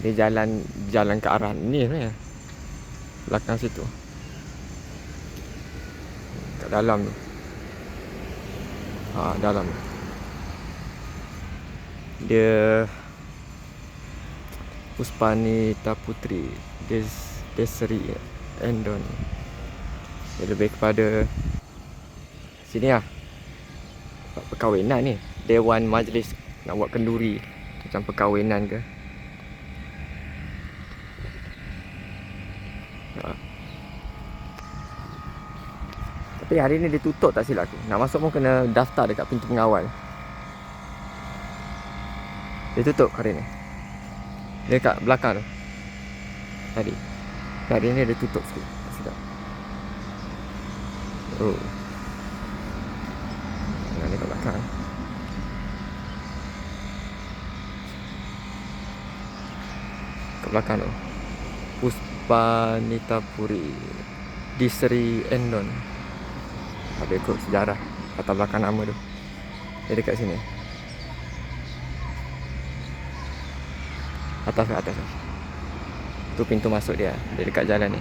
Dia jalan jalan ke arah ni sebenarnya. Belakang situ. Kat dalam tu. Ha, dalam. Dia Puspanita Putri Des, Desri Endon Dia lebih kepada Sini lah Perkahwinan ni Dewan Majlis Nak buat kenduri Macam perkahwinan ke ha. Tapi hari ni dia tutup tak silap aku. Nak masuk pun kena daftar dekat pintu pengawal. Dia tutup hari ni. Dia kat belakang tu. Tadi. Hari ni dia tutup sikit. Tak silap. Oh. Nah, ni belakang Kat belakang tu Puspanita Puri Disri Endon. Ada ikut sejarah Latar belakang nama tu. Dia dekat sini. Atas ke atas? Tu pintu masuk dia. Dia dekat jalan ni.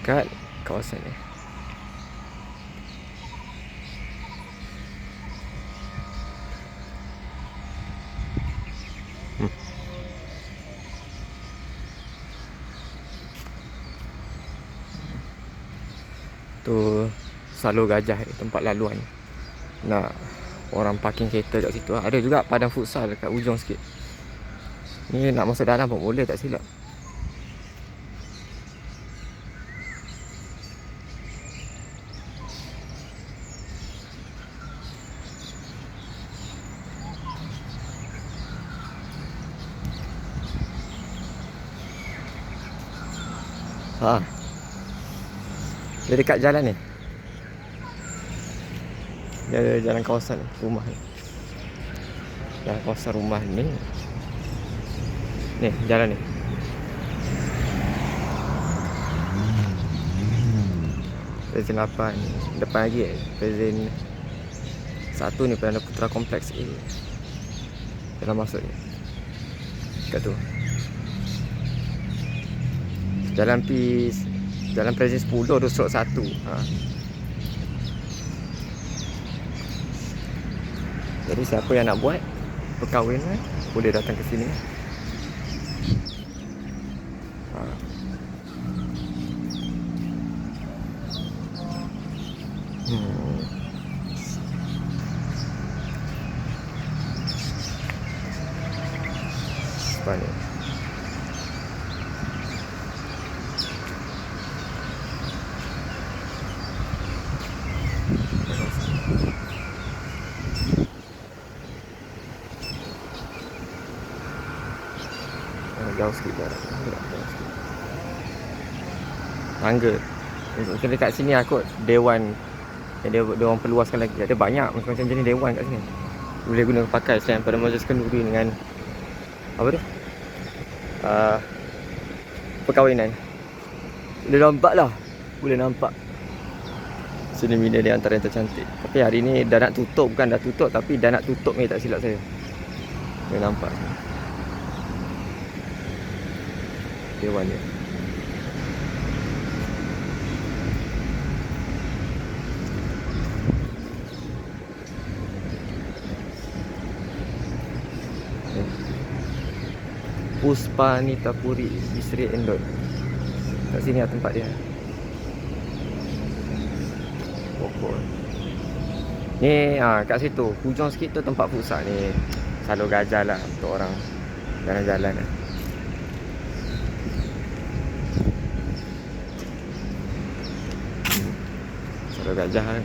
Kat kawasan ni Tu Salur Gajah Tempat laluan. Nak Orang parking kereta kat situ. Ada juga padang futsal Dekat ujung sikit. Ni nak masuk dalam pun boleh tak silap. Ha. Dia dekat jalan ni. Dia ada jalan kawasan rumah ni. Jalan kawasan rumah ni. Ni, jalan ni. Present 8 Depan lagi eh Present Satu ni Perdana Putra Kompleks A Dalam masuk ni Kat tu Jalan P Jalan Present 10 tu stroke 1 ha. Jadi siapa yang nak buat Perkahwinan Boleh datang ke sini Ha. Hmm. Spanyol. Jauh sikit jarak. Gerak jauh sikit. Tangga. Mungkin dekat sini lah kot Dewan. Yang dia, dia orang perluaskan lagi. Ada banyak macam-macam jenis dewan kat sini. Boleh guna pakai selain pada majlis kenduri dengan Apa tu? Uh, perkahwinan. Boleh nampak lah. Boleh nampak. Sini mina dia antara yang tercantik. Tapi hari ni dah nak tutup. Bukan dah tutup Tapi dah nak tutup ni tak silap saya. Boleh nampak Dewan dia Puspa Nitapuri Isri Endon Kat sini lah tempat dia. Pokok. Ni ha, kat situ. Hujung sikit tu tempat futsal ni. Salur gajah lah Untuk orang Jalan-jalan lah Salur gajah kan